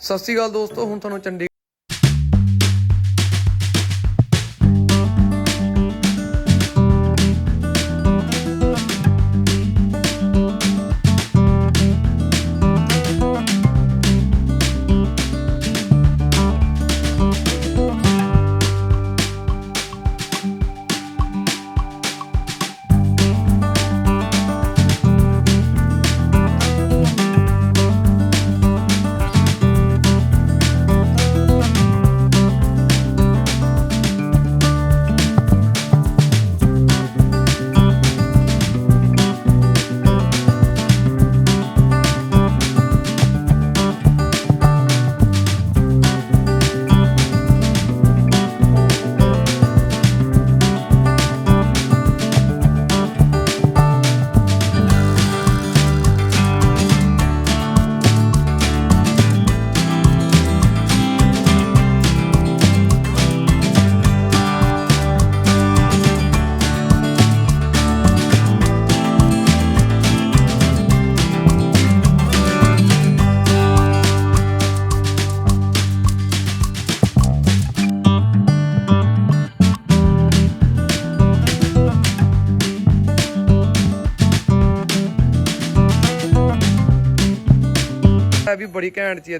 ਸਤਿ ਸ਼੍ਰੀ ਅਕਾਲ ਦੋਸਤੋ ਹੁਣ ਤੁਹਾਨੂੰ ਚੰਡੀ ਵੀ ਬੜੀ ਘੈਂਟ ਚੀਜ਼